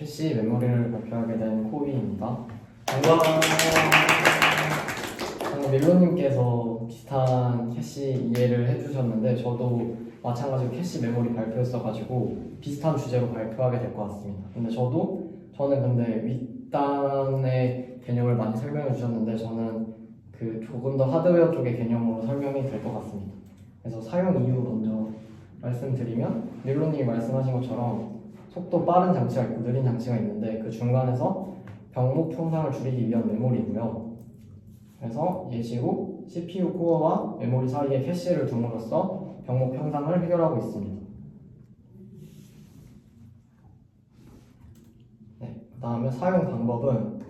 캐시 메모리를 발표하게 된 코이입니다. 반가워. 방금 밀로님께서 비슷한 캐시 이해를 해주셨는데 저도 마찬가지로 캐시 메모리 발표였어가지고 비슷한 주제로 발표하게 될 것 같습니다. 근데 저도 저는 근데 윗단의 개념을 많이 설명해 주셨는데 저는 그 조금 더 하드웨어 쪽의 개념으로 설명이 될 것 같습니다. 그래서 사용 이유 먼저 말씀드리면 밀로님이 말씀하신 것처럼 속도 빠른 장치가 있고 느린 장치가 있는데 그 중간에서 병목 형상을 줄이기 위한 메모리고요. 그래서 예시로 CPU 코어와 메모리 사이에 캐시를 둠으로써 병목 형상을 해결하고 있습니다. 네, 그 다음에 사용 방법은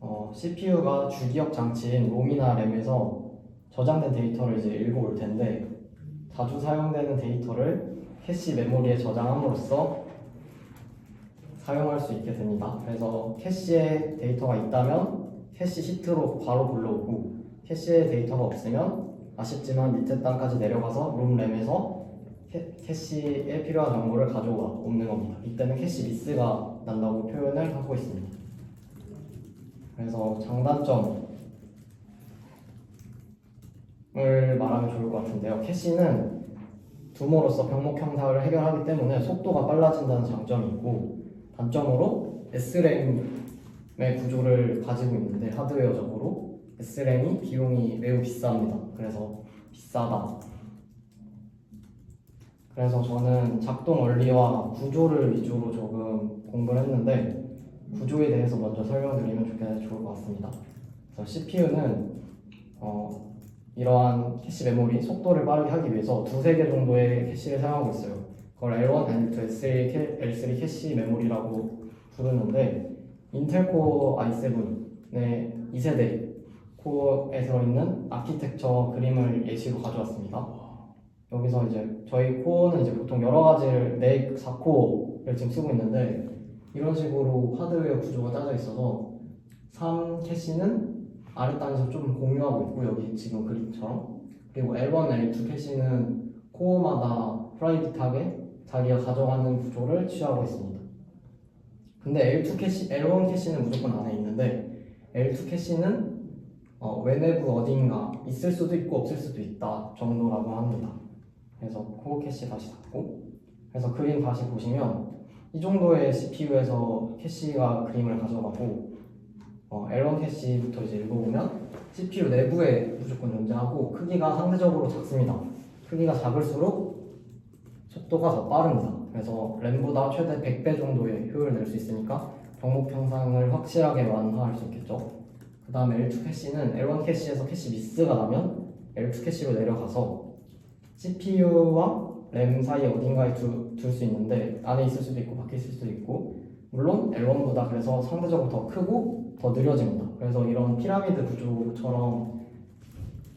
어, CPU가 주기억 장치인 롬이나 램에서 저장된 데이터를 이제 읽어올 텐데 자주 사용되는 데이터를 캐시 메모리에 저장함으로써 사용할 수 있게 됩니다. 그래서 캐시에 데이터가 있다면 캐시 시트로 바로 불러오고 캐시에 데이터가 없으면 아쉽지만 밑에 단까지 내려가서 룸램에서 캐, 캐시에 필요한 정보를 가져오는 겁니다. 이때는 캐시 미스가 난다고 표현을 하고 있습니다. 그래서 장단점을 말하면 좋을 것 같은데요. 캐시는 두모로서 병목 형상을 해결하기 때문에 속도가 빨라진다는 장점이 있고 단점으로 S램의 구조를 가지고 있는데 하드웨어적으로 S램이 비용이 매우 비쌉니다. 그래서 비싸다. 그래서 저는 작동 원리와 구조를 위주로 조금 공부를 했는데 구조에 대해서 먼저 설명드리면 좋게 좋을 것 같습니다. 그래서 CPU는 어, 이러한 캐시 메모리 속도를 빠르게 하기 위해서 두세 개 정도의 캐시를 사용하고 있어요. 그걸 L1, L2, L3, 캐- L3 캐시 메모리라고 부르는데 인텔 코어 i7의 2세대 코어에 들어있는 아키텍처 그림을 예시로 가져왔습니다. 여기서 이제 저희 코어는 이제 보통 여러 가지를 네 4코어를 지금 쓰고 있는데 이런 식으로 하드웨어 구조가 짜져 있어서 3 캐시는 아랫단에서 좀 공유하고 있고 여기 지금 그림처럼 그리고 L1, L2 캐시는 코어마다 프라이빗하게 자기가 가져가는 구조를 취하고 있습니다. 근데 L2 캐시, L1 캐시는 무조건 안에 있는데 L2 캐시는 어, whenever 어딘가 있을 수도 있고 없을 수도 있다 정도라고 합니다. 그래서 코어 캐시 다시 닫고 그래서 그림 다시 보시면 이 정도의 CPU에서 캐시가 그림을 가져가고 어, L1 캐시부터 이제 읽어보면 CPU 내부에 무조건 존재하고 크기가 상대적으로 작습니다. 크기가 작을수록 속도가 더 빠릅니다. 그래서 램보다 최대 100배 정도의 효율을 낼 수 있으니까 병목 형상을 확실하게 완화할 수 있겠죠. 그 다음에 L2 캐시는 L1 캐시에서 캐시 미스가 나면 L2 캐시로 내려가서 CPU와 램 사이 어딘가에 둘 수 있는데 안에 있을 수도 있고 밖에 있을 수도 있고 물론 L1보다 그래서 상대적으로 더 크고 더 느려집니다. 그래서 이런 피라미드 구조처럼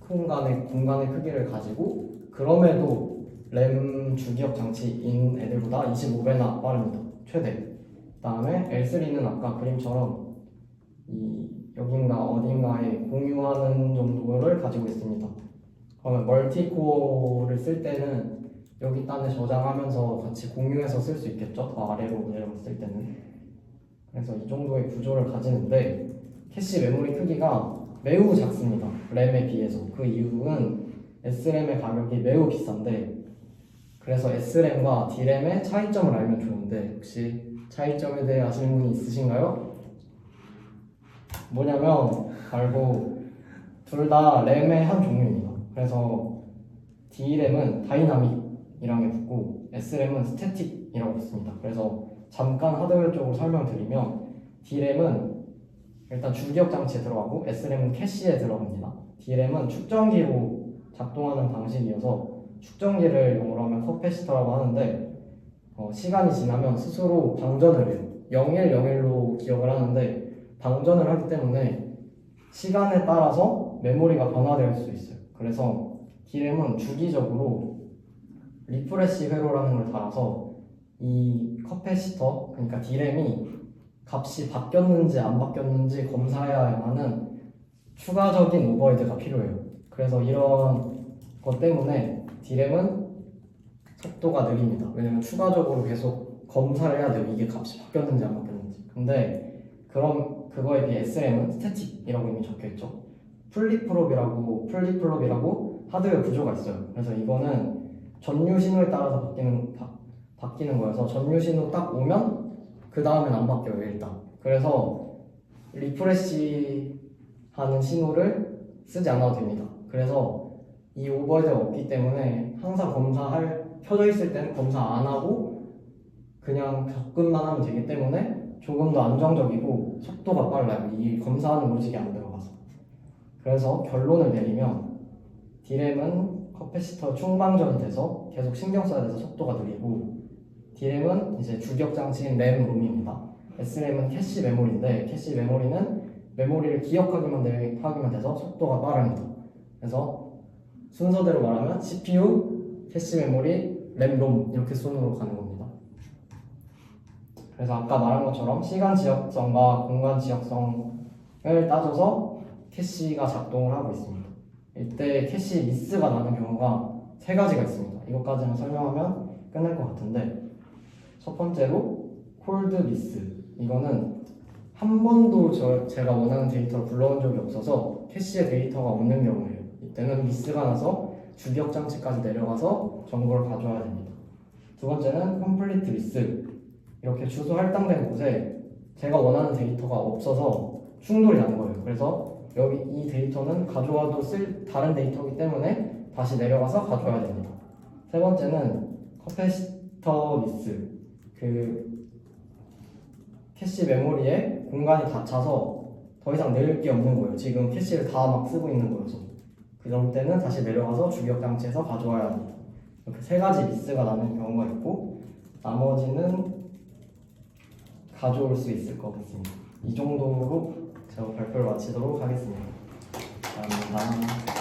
큰 공간의 공간의 크기를 가지고 그럼에도 램 주기억 장치인 애들보다 25배나 빠릅니다. 최대. 그다음에 L3는 아까 그림처럼 이 여긴가 어딘가에 공유하는 정도를 가지고 있습니다. 그러면 멀티코어를 쓸 때는 여기 단에 저장하면서 같이 공유해서 쓸 수 있겠죠? 더 아래로 내려갔을 때는. 그래서 이 정도의 구조를 가지는데 캐시 메모리 크기가 매우 작습니다. 램에 비해서. 그 이유는 S램의 가격이 매우 비싼데 그래서 S램과 D램의 차이점을 알면 좋은데 혹시 차이점에 대해 아시는 분이 있으신가요? 뭐냐면 바로 둘 다 램의 한 종류입니다. 그래서 D램은 다이나믹이라는 게 붙고 S램은 스태틱이라고 붙습니다. 그래서 잠깐 하드웨어 쪽으로 설명드리면 D램은 일단 주기억 장치에 들어가고 S램은 캐시에 들어갑니다. D램은 축전기로 작동하는 방식이어서 축전기를 영어로 하면 커패시터라고 하는데 어, 시간이 지나면 스스로 방전을 해요. 01, 01로 기억을 하는데 방전을 하기 때문에 시간에 따라서 메모리가 변화될 수 있어요. 그래서 D램은 주기적으로 리프레시 회로라는 걸 달아서 이 커패시터 그러니까 D램이 값이 바뀌었는지 안 바뀌었는지 검사해야 하는 추가적인 오버헤드가 필요해요. 그래서 이런 것 때문에 D램은 속도가 느립니다. 왜냐면 추가적으로 계속 검사를 해야 돼요. 이게 값이 바뀌었는지 안 바뀌었는지. 근데 그럼 그거에 비해 SRM은 스태틱이라고 이미 적혀 있죠. 플립플롭이라고 플립플롭이라고 하드웨어 구조가 있어요. 그래서 이거는 전류 신호에 따라서 바뀌는 바, 바뀌는 거여서 전류 신호 딱 오면 그 다음엔 안 바뀌어요 일단. 그래서 리프레시 하는 신호를 쓰지 않아도 됩니다. 그래서 이 오버헤드가 없기 때문에 항상 검사할 켜져 있을 때는 검사 안 하고 그냥 접근만 하면 되기 때문에 조금 더 안정적이고 속도가 빨라요. 이 검사하는 로직이 안 들어가서. 그래서 결론을 내리면 디램은 커패시터 충방전이 돼서 계속 신경 써야 돼서 속도가 느리고 디램은 이제 주격 장치인 램 롬입니다. SRAM은 캐시 메모리인데 캐시 메모리는 메모리를 기억하기만 되, 하기만 돼서 속도가 빠릅니다. 그래서 순서대로 말하면 CPU, 캐시 메모리, 램, 롬 이렇게 순으로 가는 겁니다. 그래서 아까 말한 것처럼 시간 지역성과 공간 지역성을 따져서 캐시가 작동을 하고 있습니다. 이때 캐시 미스가 나는 경우가 세 가지가 있습니다. 이것까지만 설명하면 끝날 것 같은데 첫 번째로 콜드 미스 이거는 한 번도 저, 제가 원하는 데이터를 불러온 적이 없어서 캐시에 데이터가 없는 경우예요. 이때는 미스가 나서 주기억 장치까지 내려가서 정보를 가져와야 됩니다. 두 번째는 컴플리트 미스 이렇게 주소 할당된 곳에 제가 원하는 데이터가 없어서 충돌이 나는 거예요. 그래서 여기 이 데이터는 가져와도 쓸 다른 데이터이기 때문에 다시 내려가서 가져와야 됩니다. 세 번째는 커패시터 미스 그 캐시 메모리에 공간이 다 차서 더 이상 내릴 게 없는 거예요. 지금 캐시를 다 막 쓰고 있는 거여서 그럴 때는 다시 내려가서 주기억 장치에서 가져와야 합니다. 이렇게 세 가지 미스가 나는 경우가 있고 나머지는 가져올 수 있을 것 같습니다. 이 정도로 제가 발표를 마치도록 하겠습니다. 감사합니다.